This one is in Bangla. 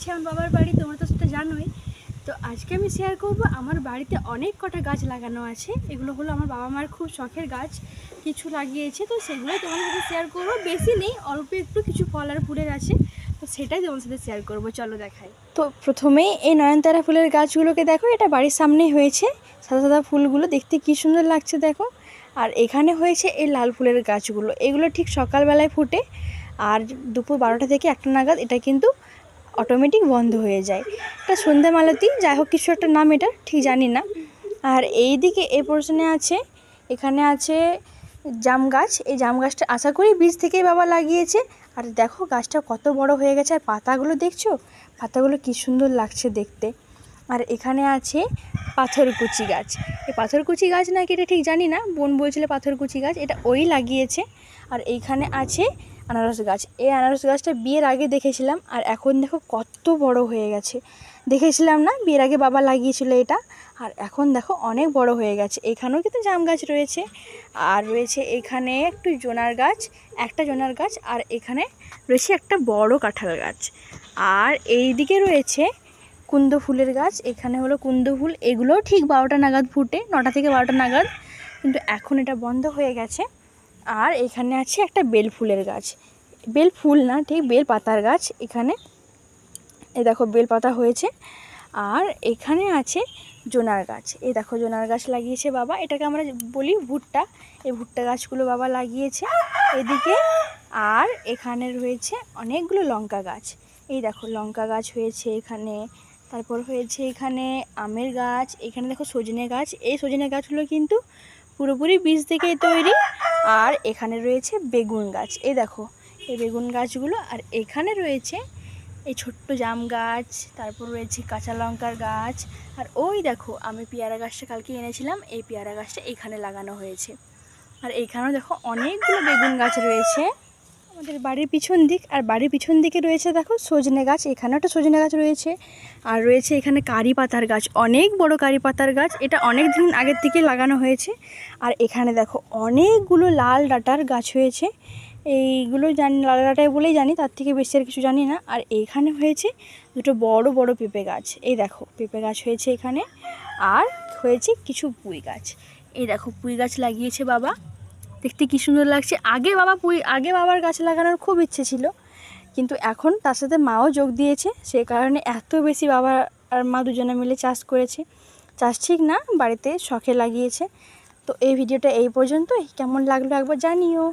যাচ্ছি আমার বাবার বাড়ি, তোমরা তো সেটা জানোই। তো আজকে আমি শেয়ার করব, আমার বাড়িতে অনেক কটা গাছ লাগানো আছে। এগুলো হলো আমার বাবা মার খুব শখের গাছ, কিছু লাগিয়েছে। তো সেগুলো তোমার সাথে শেয়ার করব। বেশি নেই, অল্প একটু কিছু ফল আর ফুলের আছে। তো সেটাই তোমার সাথে শেয়ার করব, চলো দেখাই। তো প্রথমেই এই নয়নতারা ফুলের গাছগুলোকে দেখো, এটা বাড়ির সামনেই হয়েছে। সাদা সাদা ফুলগুলো দেখতে কি সুন্দর লাগছে দেখো। আর এখানে হয়েছে এই লাল ফুলের গাছগুলো। এগুলো ঠিক সকালবেলায় ফুটে। আর দুপুর বারোটা থেকে একটা নাগাদ, এটা কিন্তু অটোমেটিক বন্ধ হয়ে যায়। এটা সন্ধ্যা মালতি, যাই হোক কিছু একটা নাম এটা, ঠিক জানি না। আর এই দিকে এ পোর্শনে আছে, এখানে আছে জাম গাছ। এই জাম গাছটা আশা করি বীজ থেকেই বাবা লাগিয়েছে। আর দেখো গাছটা কত বড় হয়ে গেছে, আর পাতাগুলো দেখছ? পাতাগুলো কি সুন্দর লাগছে দেখতে। আর এখানে আছে পাথরকুচি গাছ। এই পাথরকুচি গাছ নাকি এটা ঠিক জানি না, বোন বলছিল পাথরকুচি গাছ, এটা ওই লাগিয়েছে। আর এইখানে আছে আনারস গাছ। এই আনারস গাছটা বিয়ের আগে দেখেছিলাম, আর এখন দেখো কত বড় হয়ে গেছে। দেখেছিলাম না, বিয়ের আগে বাবা লাগিয়েছিল এটা, আর এখন দেখো অনেক বড় হয়ে গেছে। এখানেও কিন্তু জাম গাছ রয়েছে, আর রয়েছে এখানে একটু জোনার গাছ, একটা জোনার গাছ, আর এখানে রয়েছে একটা বড় কাঁঠাল গাছ। আর এই দিকে রয়েছে কুন্দ ফুলের গাছ, এখানে হলো কুন্দ ফুল। এগুলো ঠিক বারোটা নাগাদ ফুটে, নটা থেকে বারোটা নাগাদ। কিন্তু এখন এটা বন্ধ হয়ে গেছে। আর এখানে আছে একটা বেল ফুলের গাছ। বেল ফুল না, ঠিক বেল পাতার গাছ এখানে। এ দেখো বেল পাতা হয়েছে। আর এখানে আছে জোনার গাছ। এই দেখো জোনার গাছ লাগিয়েছে বাবা। এটাকে আমরা বলি ভুট্টা। এই ভুট্টা গাছগুলো বাবা লাগিয়েছে এদিকে। আর এখানে রয়েছে অনেকগুলো লঙ্কা গাছ। এই দেখো লঙ্কা গাছ হয়েছে এখানে। তারপর হয়েছে এখানে আমের গাছ, এখানে দেখো সজনে গাছ। এই সজনে গাছগুলো কিন্তু পুরোপুরি বীজ থেকেই তৈরি। আর এখানে রয়েছে বেগুন গাছ। এই দেখো, এই বেগুন গাছগুলো। আর এখানে রয়েছে এই ছোট্ট জাম গাছ, তারপর রয়েছে কাঁচা লঙ্কার গাছ। আর ওই দেখো, আমি পেয়ারা গাছটা কালকে এনেছিলাম। এই পেয়ারা গাছটা এখানে লাগানো হয়েছে। আর এইখানেও দেখো অনেকগুলো বেগুন গাছ রয়েছে। আমাদের বাড়ির পিছন দিক, আর বাড়ির পিছন দিকে রয়েছে দেখো সজনে গাছ, এখানেও একটা সজনে গাছ রয়েছে। আর রয়েছে এখানে কারি পাতার গাছ, অনেক বড় কারি পাতার গাছ, এটা অনেক দিন আগের থেকে লাগানো হয়েছে। আর এখানে দেখো অনেকগুলো লাল ডাটার গাছ হয়েছে। এইগুলো জানি লাল ডাটায় বলেই জানি, তার থেকে বেশি আর কিছু জানি না। আর এইখানে হয়েছে দুটো বড় বড় পেঁপে গাছ। এই দেখো পেঁপে গাছ হয়েছে এখানে। আর হয়েছে কিছু পুঁই গাছ। এই দেখো পুঁই গাছ লাগিয়েছে বাবা। দেখতে কি সুন্দর লাগছে। আগে বাবা পুরী, আগে বাবার গাছ লাগানোর খুব ইচ্ছে ছিল, কিন্তু এখন তার সাথে মাও যোগ দিয়েছে, সে কারণে এত বেশি বাবা আর মা দুজনে মিলে চাষ করেছে। চাষ ঠিক না, বাড়িতে শখে লাগিয়েছে। তো এই ভিডিওটা এই পর্যন্তই। কেমন লাগল একবার জানিও।